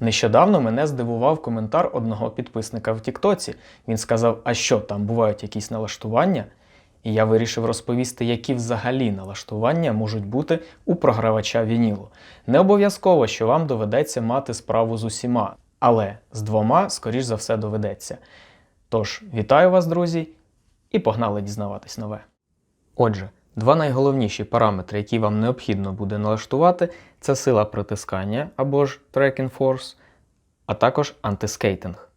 Нещодавно мене здивував коментар одного підписника в Тіктоці. Він сказав: А що, там бувають якісь налаштування? І я вирішив розповісти, які взагалі налаштування можуть бути у програвача вінілу. Не обов'язково, що вам доведеться мати справу з усіма, але з двома, скоріш за все, доведеться. Тож, вітаю вас, друзі, і погнали дізнаватись нове. Отже, два найголовніші параметри, які вам необхідно буде налаштувати, це сила притискання або ж Tracking Force, а також антискейтинг.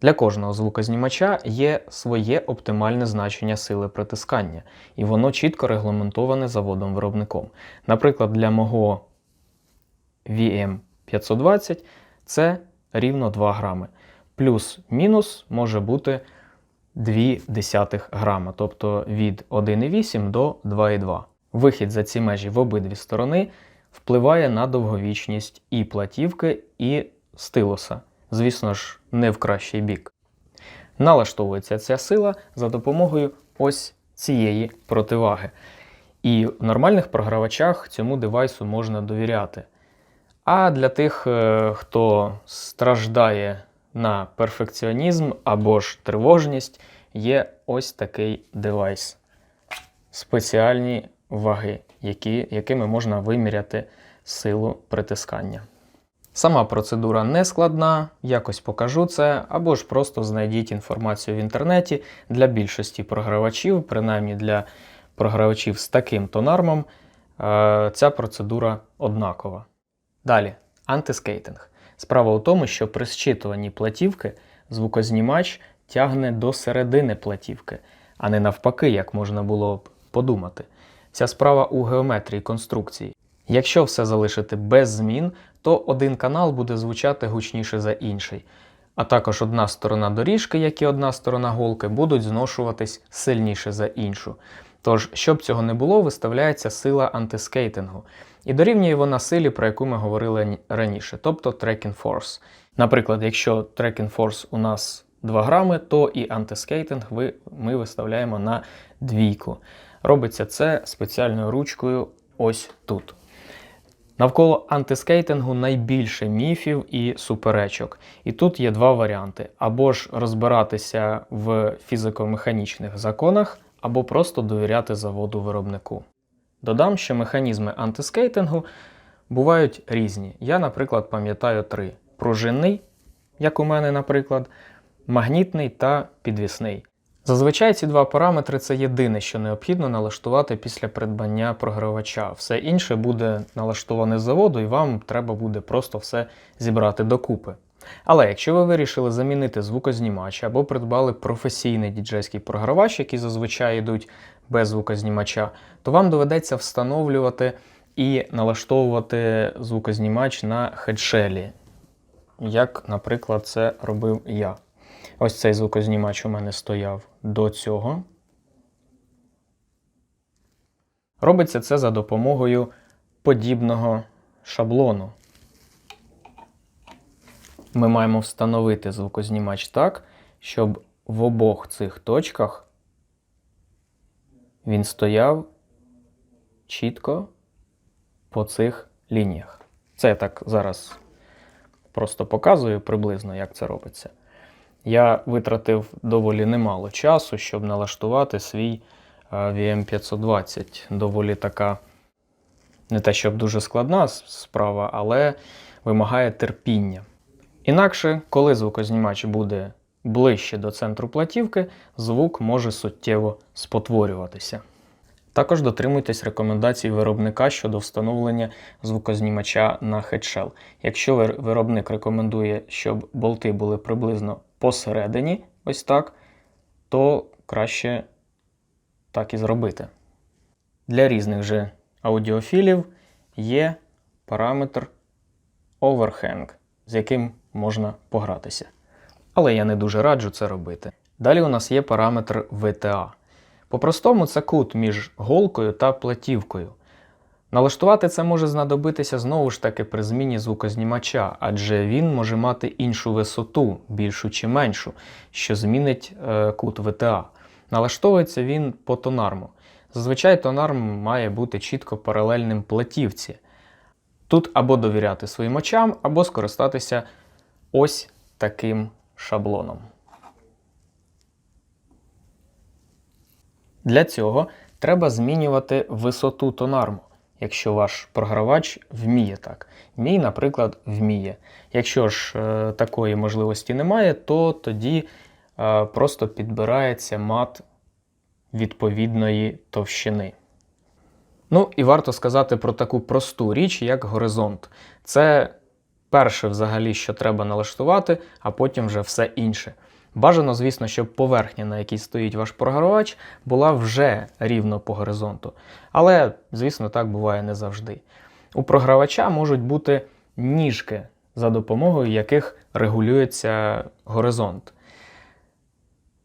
Для кожного звукознімача є своє оптимальне значення сили притискання, і воно чітко регламентоване заводом-виробником. Наприклад, для мого VM520 це рівно 2 грами. Плюс-мінус може бути 0,2 грама, тобто від 1,8 до 2,2. Вихід за ці межі в обидві сторони впливає на довговічність і платівки, і стилуса. Звісно ж, не в кращий бік. Налаштовується ця сила за допомогою ось цієї противаги. І в нормальних програвачах цьому девайсу можна довіряти. А для тих, е, хто страждає на перфекціонізм або ж тривожність, є ось такий девайс. Спеціальні ваги, які, якими можна виміряти силу притискання. Сама процедура не складна, якось покажу це, або ж просто знайдіть інформацію в інтернеті для більшості програвачів, принаймні для програвачів з таким тонармом, е, ця процедура однакова. Далі, антискейтинг. Справа у тому, що при зчитуванні платівки звукознімач тягне до середини платівки, а не навпаки, як можна було б подумати. Ця справа у геометрії конструкції. Якщо все залишити без змін, то один канал буде звучати гучніше за інший. А також одна сторона доріжки, як і одна сторона голки, будуть зношуватись сильніше за іншу. Тож, щоб цього не було, виставляється сила антискейтингу. І дорівнює вона силі, про яку ми говорили раніше, тобто tracking force. Наприклад, якщо tracking force у нас 2 грами, то і антискейтинг ми виставляємо на двійку. Робиться це спеціальною ручкою ось тут. Навколо антискейтингу найбільше міфів і суперечок. І тут є два варіанти: або ж розбиратися в фізико-механічних законах, або просто довіряти заводу виробнику. Додам, що механізми антискейтингу бувають різні. Я, наприклад, пам'ятаю три: пружинний, як у мене, наприклад, магнітний та підвісний. Зазвичай ці два параметри це єдине, що необхідно налаштувати після придбання програвача. Все інше буде налаштоване заводу, і вам треба буде просто все зібрати докупи. Але якщо ви вирішили замінити звукознімач або придбали професійний діджейський програвач, які зазвичай йдуть без звукознімача, то вам доведеться встановлювати і налаштовувати звукознімач на хедшелі, як, наприклад, це робив я. Ось цей звукознімач у мене стояв до цього. Робиться це за допомогою подібного шаблону. Ми маємо встановити звукознімач так, щоб в обох цих точках він стояв чітко по цих лініях. Це я так зараз просто показую приблизно, як це робиться. Я витратив доволі немало часу, щоб налаштувати свій е, VM520. Доволі така, не те, щоб дуже складна справа, але вимагає терпіння. Інакше, коли звукознімач буде ближче до центру платівки, звук може суттєво спотворюватися. Також дотримуйтесь рекомендацій виробника щодо встановлення звукознімача на хедшел. Якщо виробник рекомендує, щоб болти були приблизно посередині, ось так, то краще так і зробити. Для різних же аудіофілів є параметр overhang, з яким можна погратися. Але я не дуже раджу це робити. Далі у нас є параметр VTA. По-простому, це кут між голкою та платівкою. Налаштувати це може знадобитися знову ж таки при зміні звукознімача, адже він може мати іншу висоту, більшу чи меншу, що змінить е, кут VTA. Налаштовується він по тонарму. Зазвичай тонарм має бути чітко паралельним платівці. Тут або довіряти своїм очам, або скористатися ось таким шаблоном. Для цього треба змінювати висоту тонарму, якщо ваш програвач вміє так. Мій, наприклад, вміє. Якщо ж е, такої можливості немає, то тоді е, просто підбирається мат відповідної товщини. Ну і варто сказати про таку просту річ, як горизонт. Це перше, взагалі, що треба налаштувати, а потім вже все інше. Бажано, звісно, щоб поверхня, на якій стоїть ваш програвач, була вже рівно по горизонту. Але, звісно, так буває не завжди. У програвача можуть бути ніжки, за допомогою яких регулюється горизонт.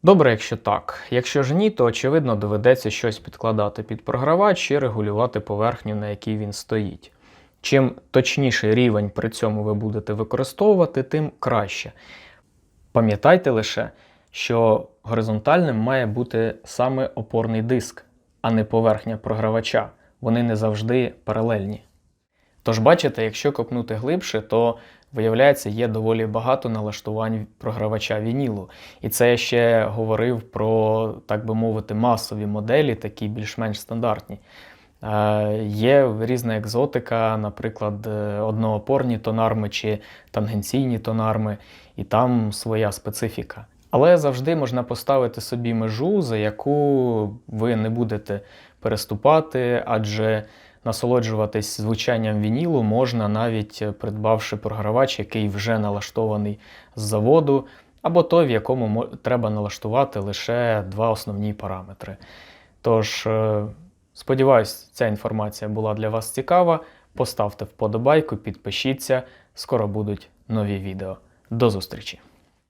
Добре, якщо так. Якщо ж ні, то очевидно доведеться щось підкладати під програвач і регулювати поверхню, на якій він стоїть. Чим точніший рівень при цьому ви будете використовувати, тим краще. Пам'ятайте лише, що горизонтальним має бути саме опорний диск, а не поверхня програвача. Вони не завжди паралельні. Тож, бачите, якщо копнути глибше, то виявляється, є доволі багато налаштувань програвача вінілу. І це я ще говорив про, так би мовити, масові моделі, такі більш-менш стандартні. Е, Є різна екзотика, наприклад, е, одноопорні тонарми чи тангенційні тонарми, і там своя специфіка. Але завжди можна поставити собі межу, за яку ви не будете переступати, адже насолоджуватись звучанням вінілу можна навіть е, придбавши програвач, який вже налаштований з заводу, або той, в якому треба налаштувати лише два основні параметри. Тож, сподіваюсь, ця інформація була для вас цікава. Поставте вподобайку, підпишіться. Скоро будуть нові відео. До зустрічі!